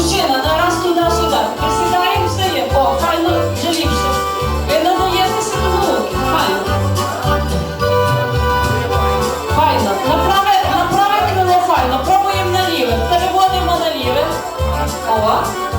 Мужчина, на раз туди-сюди. присідаємо встає. О, файно, вже ліпше. Ви надаєтеся до руки. Файно. Файно. Направе, направе крило файно. Пробуємо наліве. Переводимо наліве. О.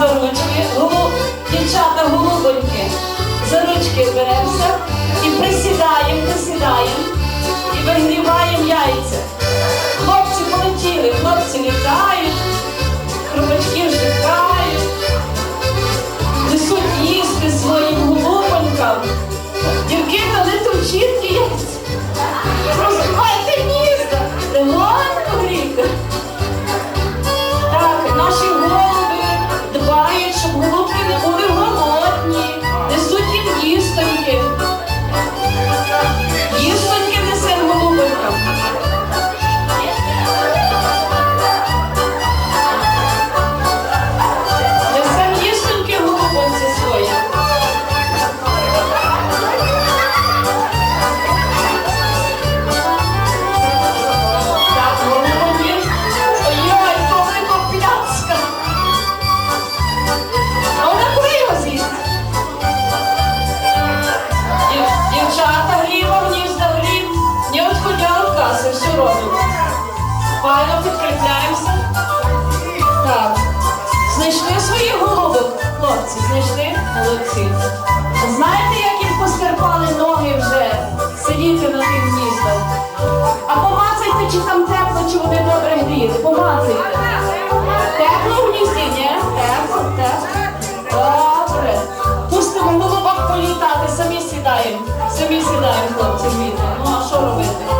за ручки, дівчата голубоньки, за ручки беремося і присідаємо, присідаємо і вигріваємо яйця. Хлопці полетіли, хлопці літають, хробачки вжикають. хлопці знайшли Олексій. Знаєте, як їм постерпали ноги вже сидіти на тим гніздах? А помацайте, чи там тепло, чи вони добре гріли. Помацайте. Тепло в місті? ні? Тепло, тепло. Добре. Пустимо в голубах політати, самі сідаємо. Самі сідаємо, хлопці, війна. Ну а що робити?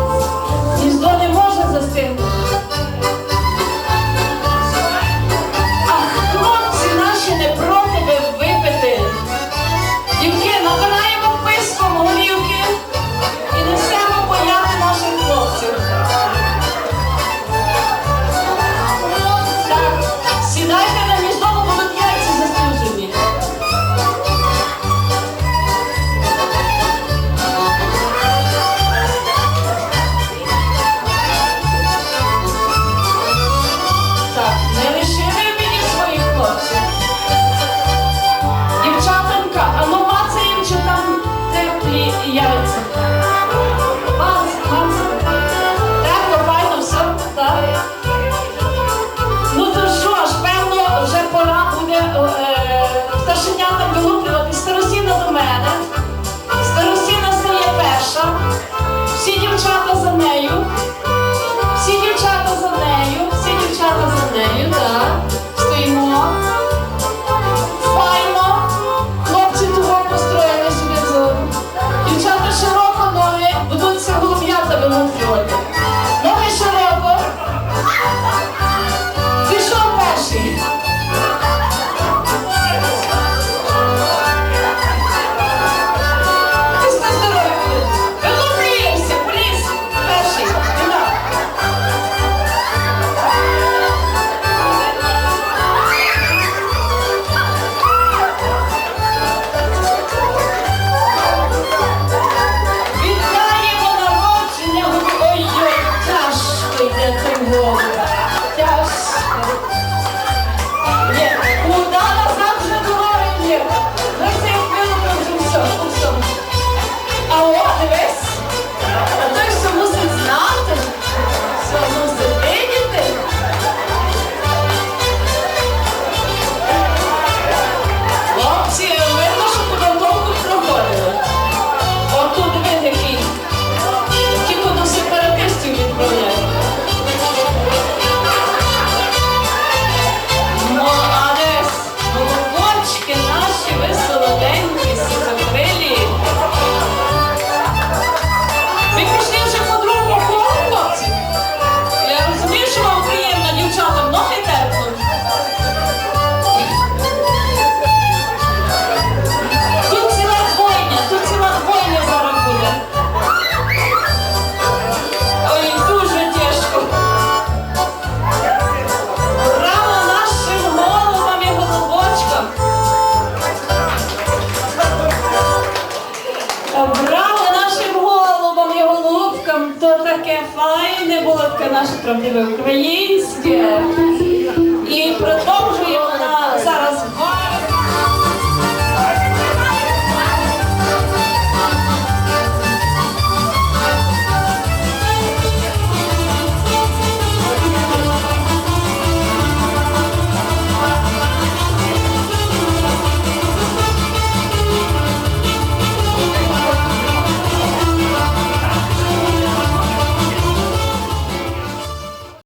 Таке не було таке наше правдиве українське. І про то